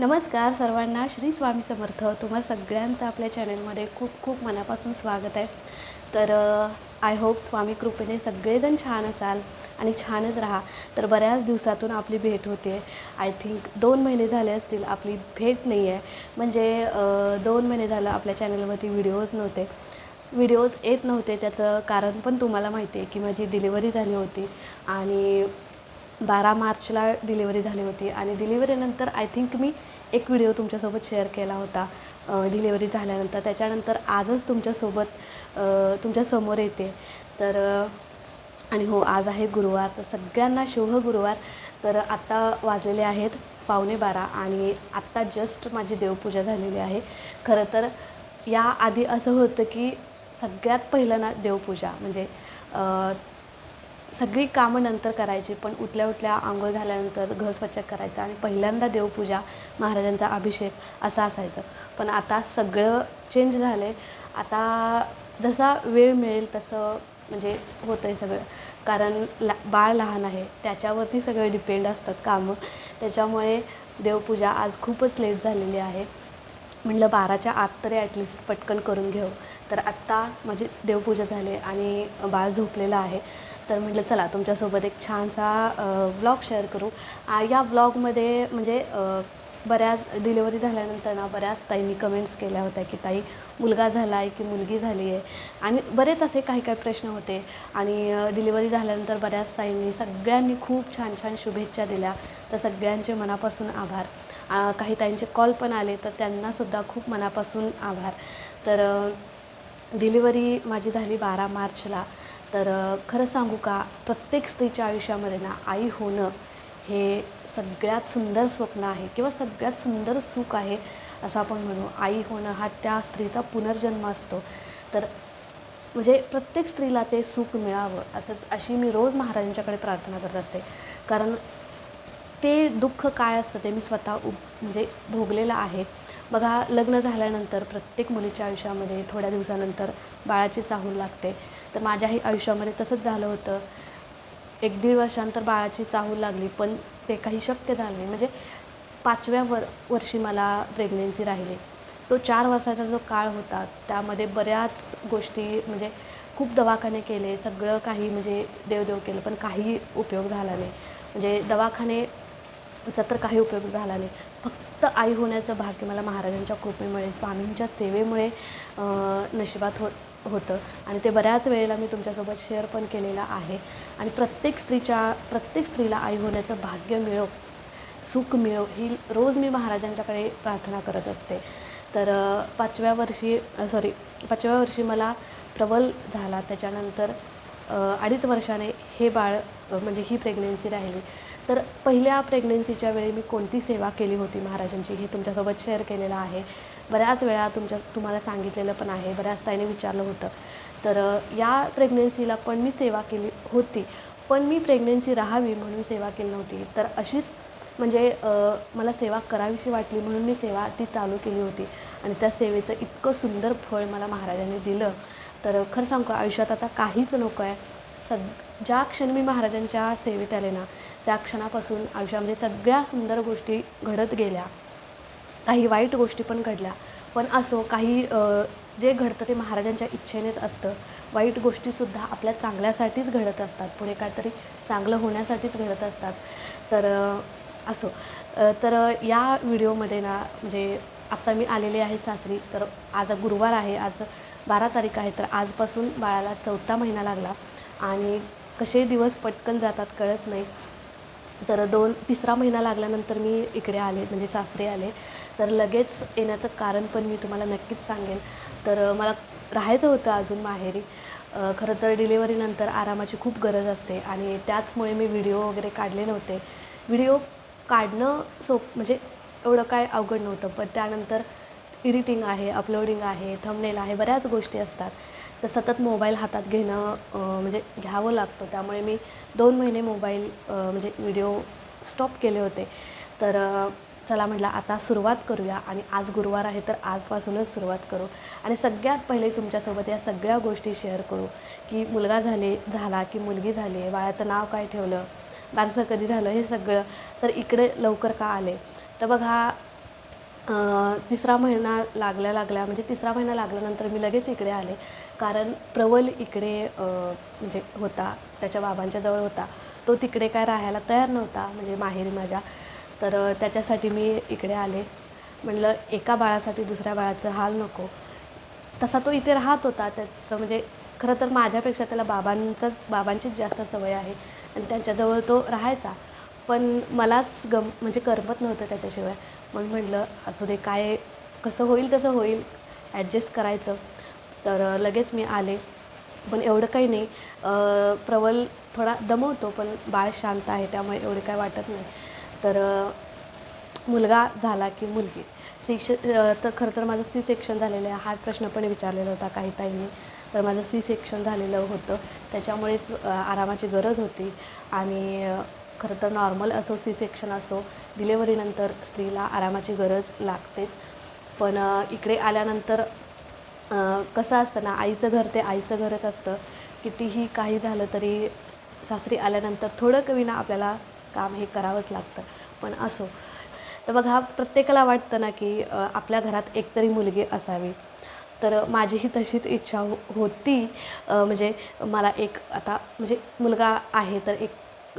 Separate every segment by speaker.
Speaker 1: नमस्कार सर्वांना श्री स्वामी समर्थ. तुम्हा सगळ्यांचं आपल्या चॅनलमध्ये खूप खूप मनापासून स्वागत आहे. तर आय होप स्वामी कृपेने सगळेजण छान असाल आणि छानच राहा. तर बऱ्याच दिवसातून आपली भेट होते. आय थिंक दोन महिने झाले असतील आपली भेट नाही आहे. म्हणजे दोन महिने झालं आपल्या चॅनलवरती व्हिडिओज नव्हते. व्हिडिओज येत नव्हते त्याचं कारण पण तुम्हाला माहिती आहे की माझी डिलिव्हरी झाली होती. आणि बारा मार्चला डिलिव्हरी झाली होती आणि डिलिव्हरीनंतर आय थिंक मी एक व्हिडिओ तुमच्यासोबत शेअर केला होता डिलिव्हरी झाल्यानंतर. त्याच्यानंतर आजच तुमच्यासोबत तुमच्यासमोर येते. तर आणि हो आज आहे गुरुवार. तर सगळ्यांना शुभ गुरुवार. तर आत्ता वाजलेले आहेत पावणे बारा आणि आत्ता जस्ट माझी देवपूजा झालेली आहे. खरं तर याआधी असं होतं की सगळ्यात पहिलं ना देवपूजा. म्हणजे सगळी कामं नंतर करायची पण उठल्या उठल्या आंघोळ झाल्यानंतर घर स्वच्छ करायचं आणि पहिल्यांदा देवपूजा महाराजांचा अभिषेक असं असायचं. पण आता सगळं चेंज झालं आहे आता जसा वेळ मिळेल तसं म्हणजे होतं आहे सगळं. कारण ला बाळ लहान आहे त्याच्यावरती सगळे डिपेंड असतात कामं. त्याच्यामुळे देवपूजा आज खूपच लेट झालेली आहे. म्हटलं बाराच्या आत तरी ॲटलिस्ट पटकन करून घेऊ. तर आत्ता माझी देवपूजा झाली आणि बाळ झोपलेलं आहे. तर म्हटलं चला तुमच्यासोबत एक छानसा व्लॉग शेअर करू. या व्लॉगमध्ये म्हणजे बऱ्याच डिलिव्हरी झाल्यानंतर ना बऱ्याच ताईंनी कमेंट्स केल्या होत्या की ताई मुलगा झाला आहे की मुलगी झाली आहे? आणि बरेच असे काही काही प्रश्न होते. आणि डिलिव्हरी झाल्यानंतर बऱ्याच ताईंनी सगळ्यांनी खूप छान छान शुभेच्छा दिल्या. तर सगळ्यांचे मनापासून आभार. काही ताईंचे कॉल पण आले तर त्यांनासुद्धा खूप मनापासून आभार. तर डिलिव्हरी माझी झाली बारा मार्चला. तर खरं सांगू का प्रत्येक स्त्रीच्या आयुष्यामध्ये ना आई होणं हे सगळ्यात सुंदर स्वप्न आहे किंवा सगळ्यात सुंदर सुख आहे असं आपण म्हणू. आई होणं हा त्या स्त्रीचा पुनर्जन्म असतो. तर म्हणजे प्रत्येक स्त्रीला ते सुख मिळावं असंच अशी मी रोज महाराजांच्याकडे प्रार्थना करत असते. कारण ते दुःख काय असतं ते मी स्वतः उ म्हणजे भोगलेलं आहे. बघा लग्न झाल्यानंतर प्रत्येक मुलीच्या आयुष्यामध्ये थोड्या दिवसानंतर बाळाची चाहूल लागते. तर माझ्याही आयुष्यामध्ये तसंच झालं होतं. एक दीड वर्षानंतर बाळाची चाहूल लागली पण ते काही शक्य झालं नाही. म्हणजे पाचव्या वर वर्षी मला प्रेग्नेन्सी राहिली. तो चार वर्षाचा जो काळ होता त्यामध्ये बऱ्याच गोष्टी म्हणजे खूप दवाखाने केले सगळं काही म्हणजे देवदेव केलं पण काही उपयोग झाला नाही. म्हणजे दवाखानेचा तर काही उपयोग झाला नाही. फक्त आई होण्याचं भाग्य मला महाराजांच्या कृपेमुळे स्वामींच्या सेवेमुळे नशिबात होत होतं. आणि ते बऱ्याच वेळेला मी तुमच्यासोबत शेअर पण केलेलं आहे. आणि प्रत्येक स्त्रीच्या प्रत्येक स्त्रीला आई होण्याचं भाग्य मिळो सुख मिळो ही रोज मी महाराजांच्याकडे प्रार्थना करत असते. तर पाचव्या वर्षी सॉरी पाचव्या वर्षी मला प्रबल झाला. त्याच्यानंतर अडीच वर्षाने हे बाळ म्हणजे ही प्रेग्नेन्सी राहिली. तर पहिल्या प्रेग्नन्सीच्या वेळी मी कोणती सेवा केली होती महाराजांची? हे तुमच्यासोबत शेअर केलेलं आहे. बऱ्याच वेळा तुमच्या तुम्हाला सांगितलेलं पण आहे. बऱ्याच ताईने विचारलं होतं. तर या प्रेग्नन्सीला पण मी सेवा केली होती. पण मी प्रेग्नन्सी राहावी म्हणून सेवा केली नव्हती. तर अशीच म्हणजे मला सेवा करावीशी वाटली म्हणून मी सेवा ती चालू केली होती. आणि त्या सेवेचं इतकं सुंदर फळ मला महाराजांनी दिलं. तर खरं सांगू आयुष्यात आता काहीच नको आहे. सग ज्या क्षणी मी महाराजांच्या सेवेत आले ना त्या क्षणापासून आयुष्यामध्ये सगळ्या सुंदर गोष्टी घडत गेल्या. काही वाईट गोष्टी पण घडल्या. पण असो काही जे घडतं ते महाराजांच्या इच्छेनेच असतं. वाईट गोष्टीसुद्धा आपल्या चांगल्यासाठीच घडत असतात. पुढे काहीतरी चांगलं होण्यासाठीच घडत असतात. तर असो. तर या व्हिडिओमध्ये ना म्हणजे आत्ता मी आलेले आहे सासरी. तर आज गुरुवार आहे. आज बारा तारीख आहे. तर आजपासून बाळाला चौथा महिना लागला. आणि कसे दिवस पटकन जातात कळत नाही. तर दोन तिसरा महिना लागल्यानंतर मी इकडे आले म्हणजे सासरे आले. तर लगेच येण्याचं कारण पण मी तुम्हाला नक्कीच सांगेन. तर मला राहायचं होतं अजून माहेरी. खरं तर डिलिव्हरीनंतर आरामाची खूप गरज असते आणि त्याचमुळे मी व्हिडिओ वगैरे काढले नव्हते. व्हिडिओ काढणं सोप म्हणजे एवढं काय अवघड नव्हतं. पण त्यानंतर एडिटिंग आहे अपलोडिंग आहे थंबनेल आहे बऱ्याच गोष्टी असतात. तर सतत मोबाईल हातात घेणं म्हणजे घ्यावं लागतं. त्यामुळे मी दोन महिने मोबाईल म्हणजे व्हिडिओ स्टॉप केले होते. तर चला म्हटलं आता सुरुवात करूया. आणि आज गुरुवार आहे तर आजपासूनच सुरुवात करू. आणि सगळ्यात पहिले तुमच्यासोबत या सगळ्या गोष्टी शेअर करू. की मुलगा झाले झाला की मुलगी झाली आहे बाळाचं नाव काय ठेवलं बारसं कधी झालं हे सगळं तर इकडे लवकर का आले? तर बघा तिसरा महिना लागल्या लागल्या म्हणजे तिसरा महिना लागल्यानंतर मी लगेच इकडे आले. कारण प्रवल इकडे म्हणजे होता त्याच्या बाबांच्या जवळ होता. तो तिकडे काय राहायला तयार नव्हता म्हणजे माहेरी माझ्या. तर त्याच्यासाठी मी इकडे आले. म्हणलं एका बाळासाठी दुसऱ्या बाळाचं हाल नको. तसा तो इथे राहत होता. त्याचं म्हणजे खरं तर माझ्यापेक्षा त्याला बाबांचाच बाबांचीच जास्त सवय आहे. आणि त्यांच्याजवळ तो राहायचा. पण मलाच गम म्हणजे करमत नव्हतं त्याच्याशिवाय. मग म्हटलं असू दे काय कसं होईल तसं होईल. ॲडजस्ट करायचं. तर लगेच मी आले. पण एवढं काही नाही. प्रबल प्रवल थोडा दमवतो पण बाळ शांत आहे त्यामुळे एवढं काय वाटत नाही. तर मुलगा झाला की मुलगी. सेक्शन तर खरं तर माझं सी सेक्शन झालेलं आहे. हा प्रश्न पण विचारलेला होता काही ताईंनी. तर माझं सी सेक्शन झालेलं होतं. त्याच्यामुळेच आरामाची गरज होती. आणि खरं तर नॉर्मल असो सी सेक्शन असो डिलेवरीनंतर स्त्रीला आरामाची गरज लागतेच. पण इकडे आल्यानंतर कसं असतं ना आईचं घर ते आईचं घरच असतं. कितीही काही झालं तरी सासरी आल्यानंतर थोडं कविना आपल्याला काम हे करावंच लागतं. पण असो. तर बघा प्रत्येकाला वाटतं ना की आपल्या घरात एकतरी मुलगी असावी. तर माझीही तशीच इच्छा हो होती. म्हणजे मला एक आता म्हणजे मुलगा आहे तर एक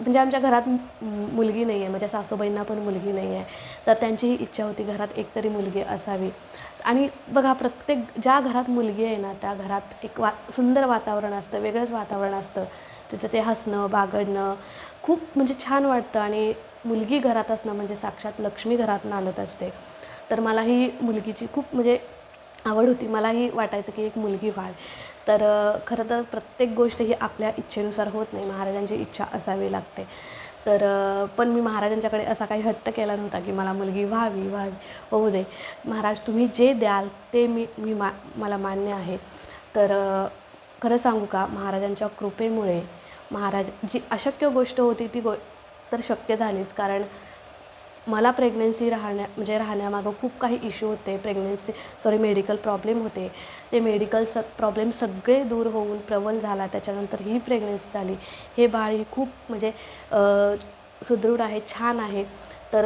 Speaker 1: म्हणजे आमच्या घरात मुलगी नाही आहे माझ्या म्हणजे सासूबाईंना पण मुलगी नाही आहे तर त्यांचीही इच्छा होती घरात एकतरी मुलगी असावी. आणि बघा प्रत्येक ज्या घरात मुलगी आहे ना त्या घरात एक वा सुंदर वातावरण असतं वेगळंच वातावरण असतं. तिथं ते हसणं बागडणं खूप म्हणजे छान वाटतं. आणि मुलगी घरात असणं म्हणजे साक्षात लक्ष्मी घरात नांदत असते. तर मला ही मुलगीची खूप म्हणजे आवड होती. मलाही वाटायचं की एक मुलगी व्हावी. तर खरं तर प्रत्येक गोष्ट ही आपल्या इच्छेनुसार होत नाही. महाराजांची इच्छा असावी लागते. तर पण मी महाराजांच्याकडे असा काही हट्ट केला नव्हता की मला मुलगी व्हावी व्हावी. होऊ दे. महाराज तुम्ही जे द्याल ते मी मी मा मला मान्य आहे. तर खरं सांगू का? महाराजांच्या कृपेमुळे महाराज जी अशक्य गोष्ट होती ती गो तर शक्य झालीच. कारण मला प्रेग्नन्सी राहण्या म्हणजे राहण्यामागं खूप काही इश्यू होते. प्रेग्नन्सी सॉरी मेडिकल प्रॉब्लेम होते. ते मेडिकल स प्रॉब्लेम सगळे दूर होऊन प्रबल झाला. त्याच्यानंतर ही प्रेग्नन्सी झाली. हे बाळ ही खूप म्हणजे सुदृढ आहे छान आहे. तर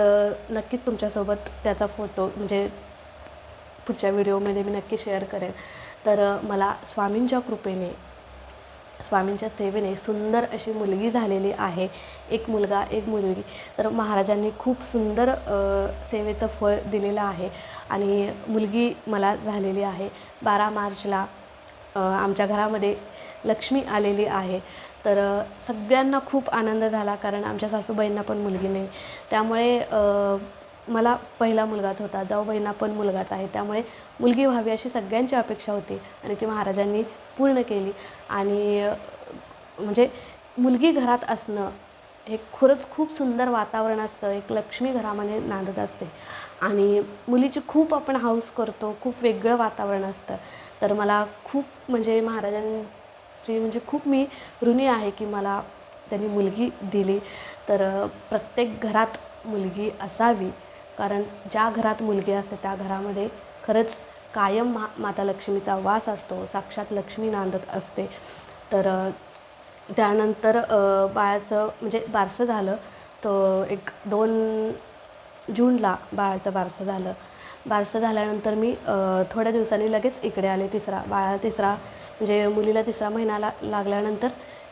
Speaker 1: नक्कीच तुमच्यासोबत त्याचा फोटो म्हणजे पुढच्या व्हिडिओमध्ये मी नक्की शेअर करेन. तर मला स्वामींच्या कृपेने स्वामींच्या सेवेने सुंदर अशी मुलगी झालेली आहे. एक मुलगा एक मुलगी. तर महाराजांनी खूप सुंदर सेवेचं फळ दिलेलं आहे. आणि मुलगी मला झालेली आहे. बारा मार्चला आमच्या घरामध्ये लक्ष्मी आलेली आहे. तर सगळ्यांना खूप आनंद झाला कारण आमच्या सासूबाईंना पण मुलगी नाही. त्यामुळे मला पहिला मुलगाच होता. जाऊबाईंना पण मुलगाच आहे. त्यामुळे मुलगी व्हावी अशी सगळ्यांची अपेक्षा होती आणि ती महाराजांनी पूर्ण केली. आणि म्हणजे मुलगी घरात असणं हे खरंच खूप सुंदर वातावरण असतं. एक लक्ष्मी घरामध्ये नांदत असते. आणि मुलीची खूप आपण हाऊस करतो. खूप वेगळं वातावरण असतं. तर मला खूप म्हणजे महाराजांची म्हणजे खूप मी ऋणी आहे की मला त्यांनी मुलगी दिली. तर प्रत्येक घरात मुलगी असावी. कारण ज्या घरात मुलगी असते त्या घरामध्ये खरंच कायम मा माता लक्ष्मीचा वास असतो साक्षात लक्ष्मी नांदत असते. तर त्यानंतर बाळाचं म्हणजे बारसं झालं तो एक दोन जूनला बाळाचं बारसं झालं. बारसं झाल्यानंतर मी थोड्या दिवसांनी लगेच इकडे आले तिसरा बाळाला तिसरा म्हणजे मुलीला तिसरा महिना ला लागल्यानंतर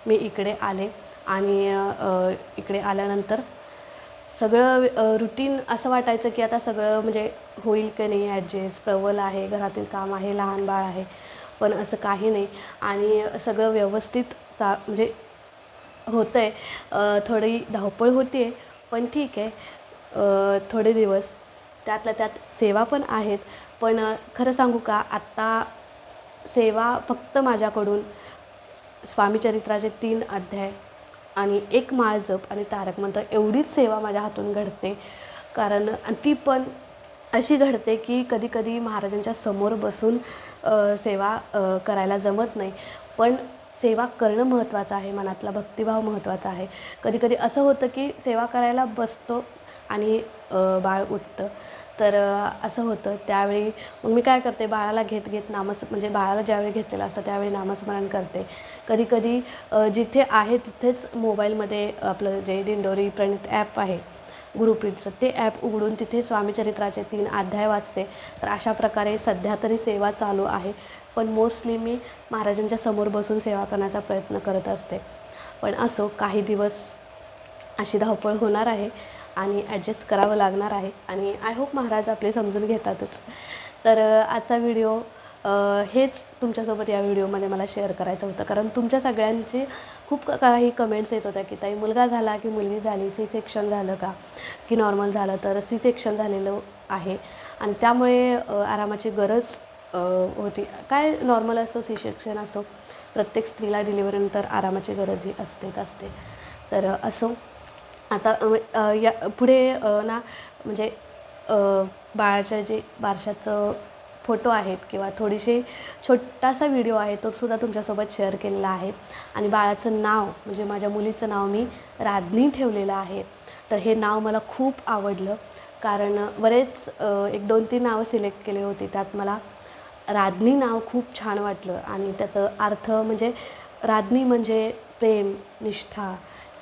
Speaker 1: मी इकडे आले आणि इकडे आल्यानंतर सगळं रुटीन असं वाटायचं की आता सगळं म्हणजे होईल की नाही ॲडजस्ट प्रबल आहे घरातील काम आहे लहान बाळ आहे पण असं काही नाही. आणि सगळं व्यवस्थित चा म्हणजे होतं आहे थोडी धावपळ होती आहे पण ठीक. आहे थोडे दिवस. त्यातल्या त्यात सेवा पण आहेत. पण खरं सांगू का आत्ता सेवा फक्त माझ्याकडून स्वामीचरित्राचे तीन अध्याय आणि एक माळ जप आणि तारक मंत्र एवढीच सेवा माझ्या हातून घडते. कारण ती पण अशी घडते की कधीकधी महाराजांच्या समोर बसून सेवा करायला जमत नाही. पण सेवा करणं महत्त्वाचं आहे मनातला भक्तिभाव महत्त्वाचा आहे. कधीकधी असं होतं की सेवा करायला बसतो आणि बाळ उठतं. तर असं होतं. त्यावेळी मग मी काय करते बाळाला घेत घेत नामस म्हणजे बाळाला ज्यावेळी घेतलेलं असतं त्यावेळी नामस्मरण करते. कधी कधी जिथे आहे तिथेच मोबाईलमध्ये आपलं जे दिंडोरी प्रणित ॲप आहे गुरुपीठचं ते ॲप उघडून तिथे स्वामीचरित्राचे तीन अध्याय वाचते. तर अशा प्रकारे सध्या तरी सेवा चालू आहे. पण मोस्टली मी महाराजांच्या समोर बसून सेवा करण्याचा प्रयत्न करत असते. पण असो काही दिवस अशी धावपळ होणार आहे. आणि ॲडजस्ट करावं लागणार आहे. आणि आय होप महाराज आपले समजून घेतातच. तर आजचा व्हिडिओ हेच तुमच्यासोबत या व्हिडिओमध्ये मला शेअर करायचं होतं. कारण तुमच्या सगळ्यांचे खूप काही कमेंट्स येत होत्या की ताई मुलगा झाला की मुलगी झाली? सी सेक्शन झालं का? की नॉर्मल झालं? तर सी सेक्शन झालेलं आहे. आणि त्यामुळे आरामाची गरज होती. काय नॉर्मल असो सी सेक्शन असो प्रत्येक स्त्रीला डिलिव्हरीनंतर आरामाची गरज ही असतेच असते. तर असं असो. आता या पुढे ना म्हणजे बाळाच्या जे बारशाचं फोटो आहेत किंवा थोडीशी छोटासा व्हिडिओ आहे तो सुद्धा तुमच्यासोबत शेअर केलेला आहे. आणि बाळाचं नाव म्हणजे माझ्या मुलीचं नाव मी राधनी ठेवलेलं आहे. तर हे नाव मला खूप आवडलं. कारण बरेच एक दोन तीन नावं सिलेक्ट केले होते. त्यात मला राधनी नाव खूप छान वाटलं. आणि त्याचं अर्थ म्हणजे राधनी म्हणजे प्रेम निष्ठा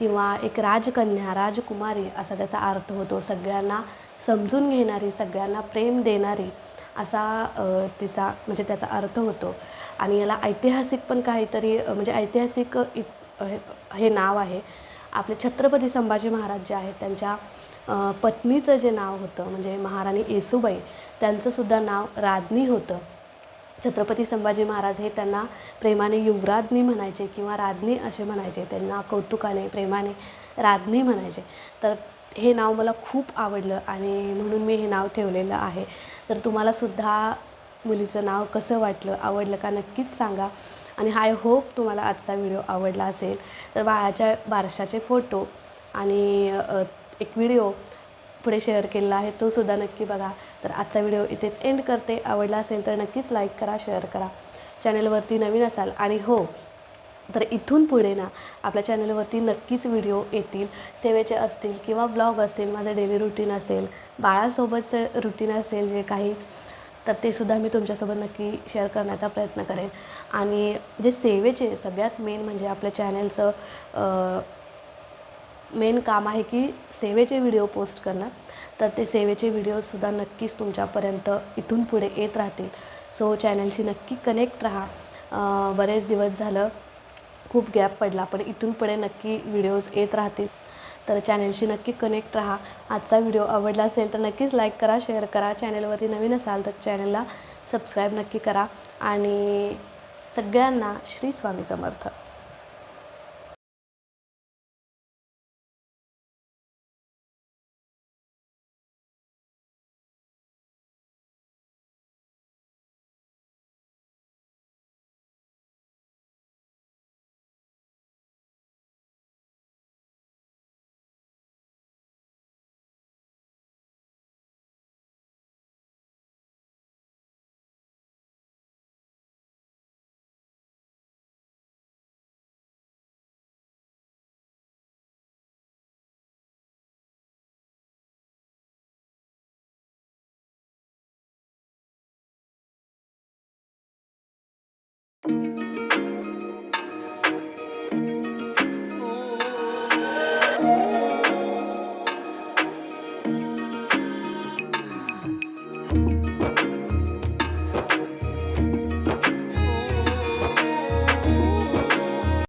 Speaker 1: किंवा एक राजकन्या राजकुमारी असा त्याचा अर्थ होतो. सगळ्यांना समजून घेणारी सगळ्यांना प्रेम देणारी असा तिचा म्हणजे त्याचा अर्थ होतो. आणि याला ऐतिहासिक पण काहीतरी म्हणजे ऐतिहासिक इत- हे- नाव आहे. आपले छत्रपती संभाजी महाराज जे आहेत त्यांच्या पत्नीचं जे नाव होतं म्हणजे महाराणी येसूबाई त्यांचंसुद्धा नाव राजनी होतं. छत्रपती संभाजी महाराज हे त्यांना प्रेमाने युवराज्ञी म्हणायचे किंवा राज्ञी असे म्हणायचे. त्यांना कौतुकाने प्रेमाने राज्ञी म्हणायचे. तर हे नाव मला खूप आवडलं आणि म्हणून मी हे नाव ठेवलेलं आहे. तर तुम्हालासुद्धा मुलीचं नाव कसं वाटलं आवडलं का नक्कीच सांगा. आणि आय होप तुम्हाला आजचा व्हिडिओ आवडला असेल. तर बाळाच्या बारशाचे फोटो आणि एक व्हिडिओ पुढे शेअर केलेला आहे तो सुद्धा नक्की बघा. तर आजचा व्हिडिओ इथेच एंड करते. आवडला असेल तर नक्कीच लाईक करा शेअर करा. चॅनलवरती नवीन असाल आणि हो तर इथून पुढे ना आपल्या चॅनलवरती नक्कीच व्हिडिओ येतील. सेवेचे असतील किंवा ब्लॉग असतील माझं डेली रुटीन असेल बाळासोबतचं रुटीन असेल जे काही तर ते सुद्धा मी तुमच्यासोबत नक्की शेअर करण्याचा प्रयत्न करेन. आणि जे सेवेचे सगळ्यात मेन म्हणजे आपल्या चॅनलचं मेन काम आहे की सेवेचे व्हिडिओ पोस्ट करणं. तर ते सेवेचे व्हिडिओसुद्धा नक्कीच तुमच्यापर्यंत इथून पुढे येत राहतील. सो चॅनलशी नक्की कनेक्ट राहा. बरेच दिवस झालं खूप गॅप पडला पण इथून पुढे नक्की व्हिडिओज येत राहतील. तर चॅनलशी नक्की कनेक्ट राहा. आजचा व्हिडिओ आवडला असेल तर नक्कीच लाईक करा शेअर करा. चॅनलवरती नवीन असाल तर चॅनलला सबस्क्राईब नक्की करा. आणि सगळ्यांना श्री स्वामी समर्थ.